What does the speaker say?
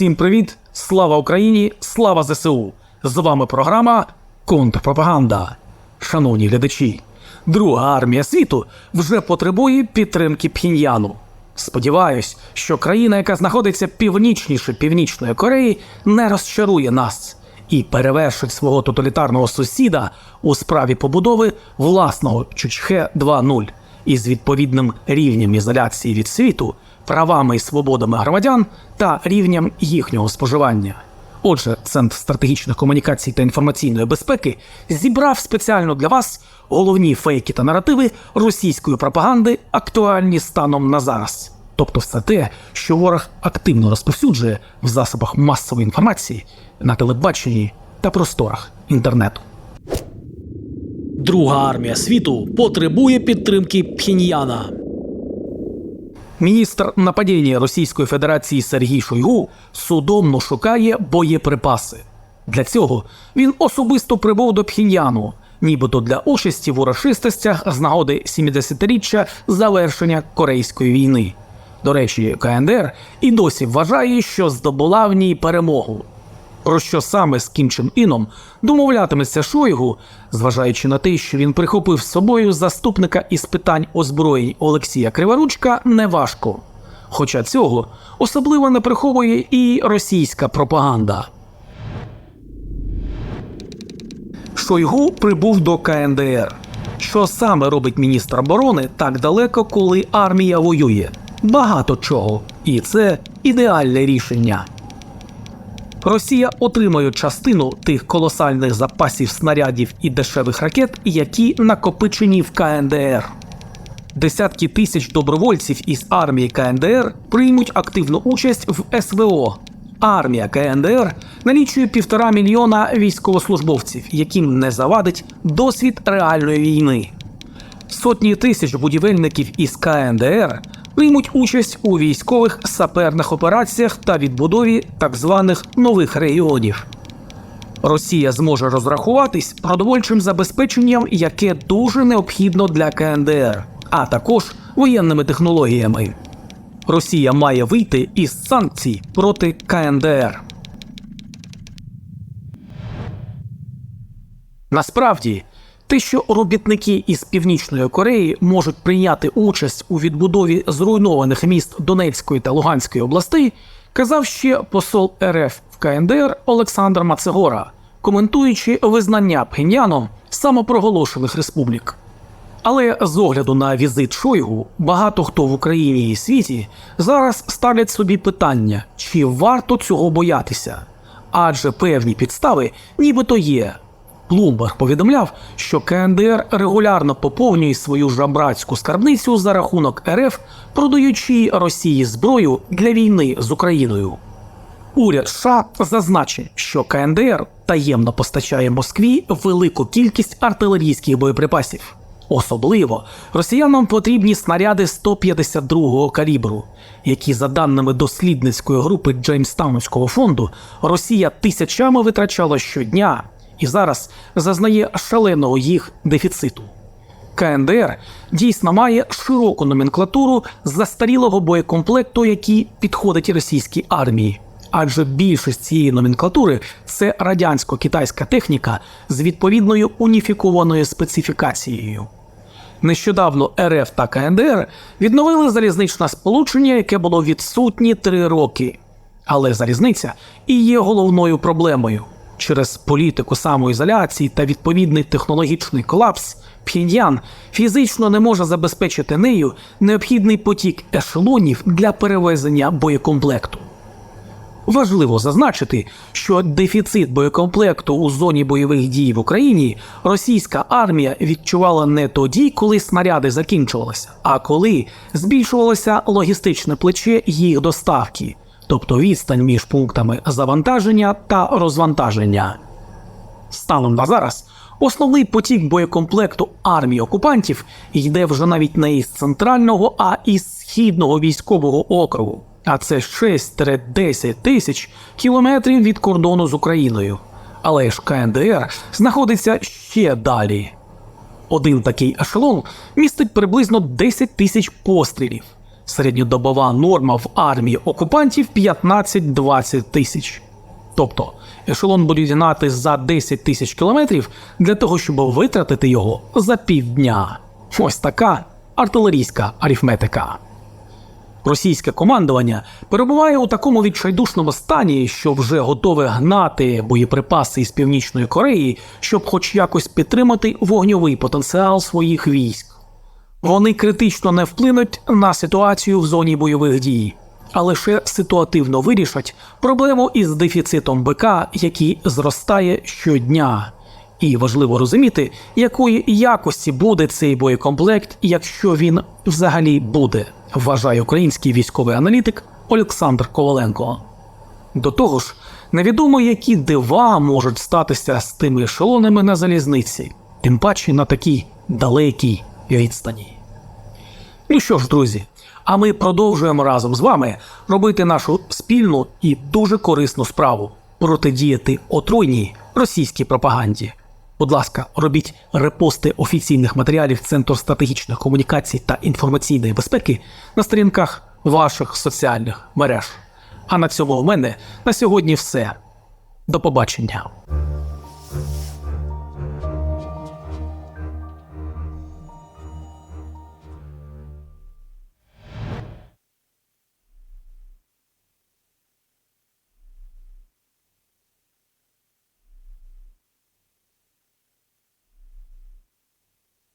Всім привіт! Слава Україні! Слава ЗСУ! З вами програма Контрпропаганда. Шановні глядачі, друга армія світу вже потребує підтримки Пхіньяну. Сподіваюсь, що країна, яка знаходиться північніше Північної Кореї, не розчарує нас і перевершить свого тоталітарного сусіда у справі побудови власного Чучхе 2.0 із відповідним рівнем ізоляції від світу, правами і свободами громадян та рівнем їхнього споживання. Отже, Центр стратегічних комунікацій та інформаційної безпеки зібрав спеціально для вас головні фейки та наративи російської пропаганди, актуальні станом на зараз. Тобто все те, що ворог активно розповсюджує в засобах масової інформації на телебаченні та просторах інтернету. Друга армія світу потребує підтримки Пхеньяна. Міністр нападіння Російської Федерації Сергій Шойгу судомно шукає боєприпаси. Для цього він особисто прибув до Пхіньяну, нібито для участі в урочистостях з нагоди 70-річчя завершення Корейської війни. До речі, КНДР і досі вважає, що здобула в ній перемогу. Про що саме з Кім Іном домовлятиметься Шойгу, зважаючи на те, що він прихопив з собою заступника із питань озброєнь Олексія Криворучка, неважко. Хоча цього особливо не приховує і російська пропаганда. Шойгу прибув до КНДР. Що саме робить міністр оборони так далеко, коли армія воює? Багато чого. І це ідеальне рішення. Росія отримує частину тих колосальних запасів снарядів і дешевих ракет, які накопичені в КНДР. Десятки тисяч добровольців із армії КНДР приймуть активну участь в СВО. Армія КНДР налічує півтора мільйона військовослужбовців, яким не завадить досвід реальної війни. Сотні тисяч будівельників із КНДР приймуть участь у військових саперних операціях та відбудові так званих нових регіонів. Росія зможе розрахуватись продовольчим забезпеченням, яке дуже необхідно для КНДР, а також воєнними технологіями. Росія має вийти із санкцій проти КНДР. Насправді, те, що робітники із Північної Кореї можуть прийняти участь у відбудові зруйнованих міст Донецької та Луганської областей, казав ще посол РФ в КНДР Олександр Мацегора, коментуючи визнання Пхеньяном самопроголошених республік. Але з огляду на візит Шойгу, багато хто в Україні і світі зараз ставлять собі питання, чи варто цього боятися, адже певні підстави нібито є. Блумберг повідомляв, що КНДР регулярно поповнює свою жабрацьку скарбницю за рахунок РФ, продаючи Росії зброю для війни з Україною. Уряд США зазначив, що КНДР таємно постачає Москві велику кількість артилерійських боєприпасів. Особливо росіянам потрібні снаряди 152-го калібру, які, за даними дослідницької групи Джеймстаунського фонду, Росія тисячами витрачала щодня і зараз зазнає шаленого їх дефіциту. КНДР дійсно має широку номенклатуру застарілого боєкомплекту, який підходить російській армії. Адже більшість цієї номенклатури це радянсько-китайська техніка з відповідною уніфікованою специфікацією. Нещодавно РФ та КНДР відновили залізничне сполучення, яке було відсутнє три роки. Але залізниця і є головною проблемою. Через політику самоізоляції та відповідний технологічний колапс Пхеньян фізично не може забезпечити нею необхідний потік ешелонів для перевезення боєкомплекту. Важливо зазначити, що дефіцит боєкомплекту у зоні бойових дій в Україні російська армія відчувала не тоді, коли снаряди закінчувалися, а коли збільшувалося логістичне плече їх доставки, тобто відстань між пунктами завантаження та розвантаження. Станом на зараз основний потік боєкомплекту армії окупантів йде вже навіть не із центрального, а із східного військового округу. А це 6-10 тисяч кілометрів від кордону з Україною. Але ж КНДР знаходиться ще далі. Один такий ешелон містить приблизно 10 тисяч пострілів. Середньодобова норма в армії окупантів 15-20 тисяч. Тобто ешелон будуть гнати за 10 тисяч кілометрів для того, щоб витратити його за півдня. Ось така артилерійська арифметика. Російське командування перебуває у такому відчайдушному стані, що вже готове гнати боєприпаси із Північної Кореї, щоб хоч якось підтримати вогньовий потенціал своїх військ. Вони критично не вплинуть на ситуацію в зоні бойових дій, а лише ситуативно вирішать проблему із дефіцитом БК, який зростає щодня. І важливо розуміти, якої якості буде цей боєкомплект, якщо він взагалі буде, вважає український військовий аналітик Олександр Коваленко. До того ж, невідомо, які дива можуть статися з тими ешелонами на залізниці, тим паче на такій далекій відстані. Ну що ж, друзі, а ми продовжуємо разом з вами робити нашу спільну і дуже корисну справу протидіяти отруйній російській пропаганді. Будь ласка, робіть репости офіційних матеріалів Центру стратегічних комунікацій та інформаційної безпеки на сторінках ваших соціальних мереж. А на цьому в мене на сьогодні все. До побачення.